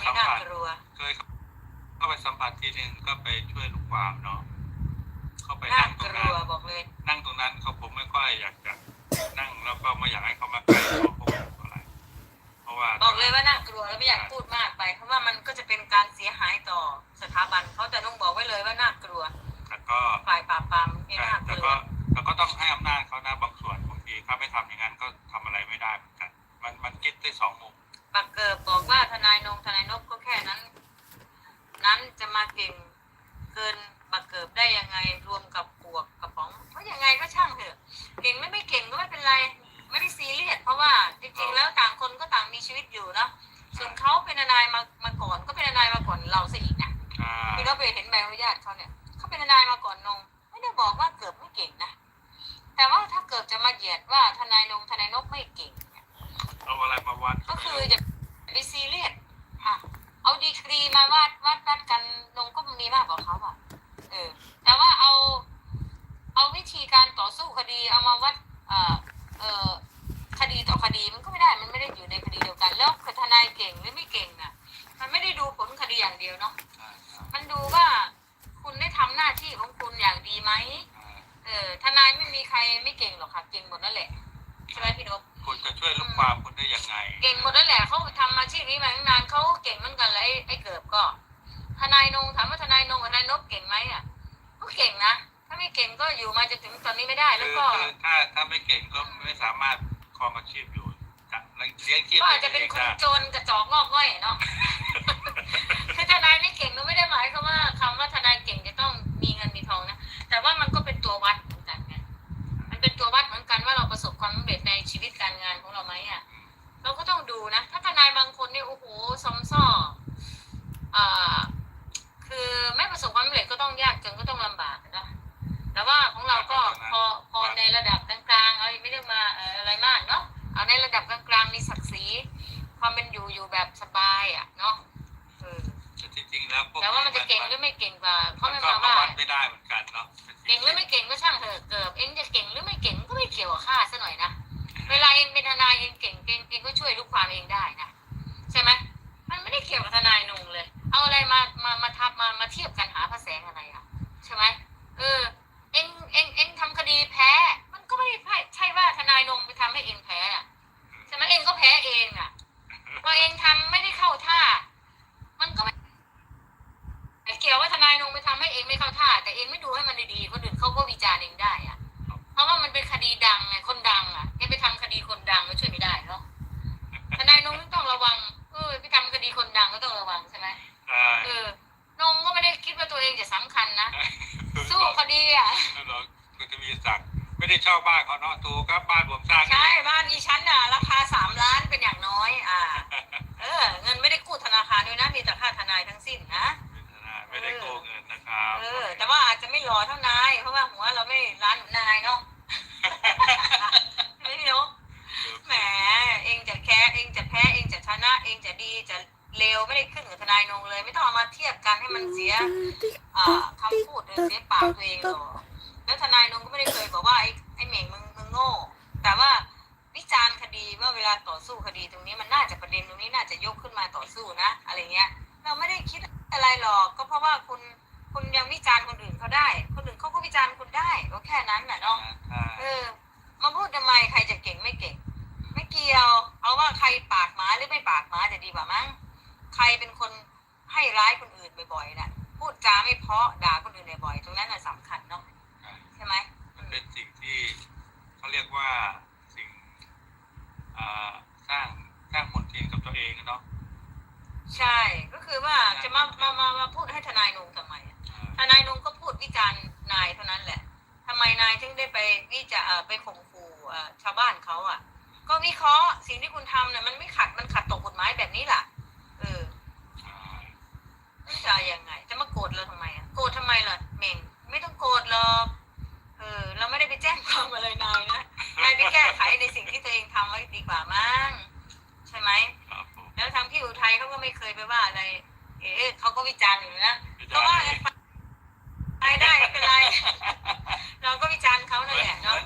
ไม่น่ากลัว เคยเข้าไปสัมผัสทีหนึ่งก็ไปช่วยลูกความเนาะเข้าไปน่านั่งตกรงลันั้นวบอกเลย นั่งตรงนั้นเขาผมไม่ค่อยอยากจะนั่งแล้วก็ไม่อยากให้เขามาใกล้ตัวผมอะไรเพราะว่าบอกเลยว่าน่ากลัวแล้วไม่อยากพูดมากไป เพราะว่ามันก็จะเป็นการเสียหายต่อสถาบันเขาแต่นุ่งบอกไว้เลยว่าน่ากลัวแต่ก็ ฝ่ายปราบปราม ไรไม่ได้ซีเรียสเพราะว่าจริงๆ แล้วต่างคนก็ต่างมีชีวิตอยู่เนาะส่วนเขาเป็นทนายมามาก่อนก็เป็นทนายมาก่อนเราซะอีกนะอ่าที่เราไปเห็นใบอนุญาตเขาเนี่ยเขาเป็นทนายมาก่อนนงไม่ได้บอกว่าเกือบไม่เก่งนะแต่ว่าถ้าเกิดจะมาเหยียดว่าทนายนงทนายนกไม่เก่งเนี่ยเอาอะไรมาวัดก็คือจะไปซีเรียสอะเอาดีกรีมาวัดวัดวัดกันนงก็มีมากกว่าเขาอะ เออ แต่ว่าเอา เอาวิธีการต่อสู้คดีเอามาวัด เอ่อ เอ่อ คดีต่อคดีมันก็ไม่ได้ มันไม่ได้อยู่ในคดีเดียวกัน แล้วทนายเก่งหรือไม่เก่งอะ มันไม่ได้ดูผลคดีอย่าง เดียวเนาะใช่ครับมันดูว่าคุณได้ทำหน้าที่ของคุณอย่างดีไหมอ่าเออทนายไม่มีใครไม่เก่งหรอกค่ะเก่งหมดนั่นแหละใช่ไหมพี่นพคุณจะช่วยลูกความคุณได้ยังไง เก่งหมดนั่นแหละเขาทำอาชีพนี้มาตั้งนานเขาเก่งเหมือนกันเลยไอ้ไอ้เกิบก็ทนายนงถามว่าทนายนงกับทนายนพเก่งไหมอะก็เก่งนะถ้าไม่เก่งก็อยู่มาจนถึงตอนนี้ไม่ได้แล้คืวอก็คือถ้าถ้าไม่เก่งก็ไม่สามารถครองอาชีพอยู่จะเลี้ยงชีพก็อาจจะเป็นคนโจรกระจอกงอกง่อยเนาะ ระดับกลางๆมีศักดิ์ศรีความเป็นอยู่อยู่แบบสบายอะเนาะเออแต่จริงๆแล้วพวกแต่ว่ามันจะเก่งหรือไม่เก่งกว่าเขามันไม่ก็มามาว่าวัดไม่ได้เหมือนกันเนาะเก่งหรือไม่เก่งก็ช่างเถอะเกิดเองจะเก่งหรือไม่เก่งก็ไม่เกี่ยวกับข้าซะหน่อยนะเวลาเองเป็นทนายเองเก่งเก่งเองก็ช่วยลูกความเองได้นะใช่ไหมมันไม่ได้เกี่ยวกับทนายนงเลย เอาอะไรมามามาทับมา ไหมใช่เออนงก็ไม่ได้คิดว่าตัวเองจะสำคัญนะ สู้คดีอะ เราคุณทวีศักดิ์ไม่ได้เช่าบ้านเขาเนาะถูกครับบ้านผมสร้างใช่บ้านอีชั้นอะ ราคาสามล้านเป็นอย่างน้อย อ่า เออ เงินไม่ได้กู้ธนาคารด้วยนะ มีแต่ค่าทนายทั้งสิ้นนะ ไม่ได้โกงเงินนะครับเออ แต่ว่าอาจจะไม่หล่อเท่านาย เพราะว่าหัวเราไม่ร้านเหมือนนายเนาะ ไม่เนาะแหม เองจะแค่เองจะแพ้ เองจะชนะ เองจะดี จะ เลวไม่ได้ขึ้นกับทนายนงเลย ไม่ต้องเอามาเทียบกันให้มันเสียอ่าคำพูดเสียปากตัวเองหรอกแล้วทนายนงก็ไม่ได้เคยบอกว่าไอ้ไอ้เหม่งมึงมึงโง่ แต่ว่าวิจารณ์คดีว่าเวลาต่อสู้คดีตรงนี้มันน่าจะประเด็นตรงนี้น่าจะยกขึ้นมาต่อสู้นะ อะไรเงี้ย เราไม่ได้คิดอะไรหรอกก็เพราะว่าคุณคุณยังวิจารณ์คนอื่นเขาได้ คนอื่นเขาก็วิจารณ์คุณได้ก็แค่นั้นน่ะเนาะเออมาพูดทำไมใครจะเก่งไม่เก่ง ไม่เกี่ยว เอาว่าใครปากหมาหรือไม่ปากหมาจะดีกว่ามั้ง ใครเป็นคนให้ร้ายคนอื่นบ่อยๆน่ะพูดจาไม่เพราะด่าคนอื่นบ่อยๆตรงนั้นน่ะสำคัญเนาะใช่ไหมมันเป็นสิ่งที่เขาเรียกว่าสิ่งอ่าสร้างสร้างมลทินกับตัวเองเนาะใช่ก็คือว่าจะมามามามาพูดให้ทนายนงทำไมอะทนายนงก็พูดวิจารณ์นายเท่านั้นแหละทำไมนายถึงได้ไปวิจารณ์เอ่อไปข่มขู่เอ่อชาวบ้านเขาอะ ก็วิเคราะห์สิ่งที่คุณทำเนี่ยมันไม่ขัดมันขัดต่อกฎหมายแบบนี้ล่ะเออ ชายยังไง จะมาโกรธเราทำไมอะโกรธทำไมล่ะเม่งไม่ต้องโกรธหรอกเออ เราไม่ได้ไปแจ้งความอะไรนายนะนายไปแก้ไขในสิ่งที่ตัวเองทำไว้ดีกว่ามั้งใช่ไหมแล้วทางพี่อุทัยเขาก็ไม่เคยไปว่าอะไร เออเขาก็วิจารณ์อยู่นะเพราะว่าไปได้ไม่เป็นไร เราก็วิจารณ์เขานั่นละเนาะ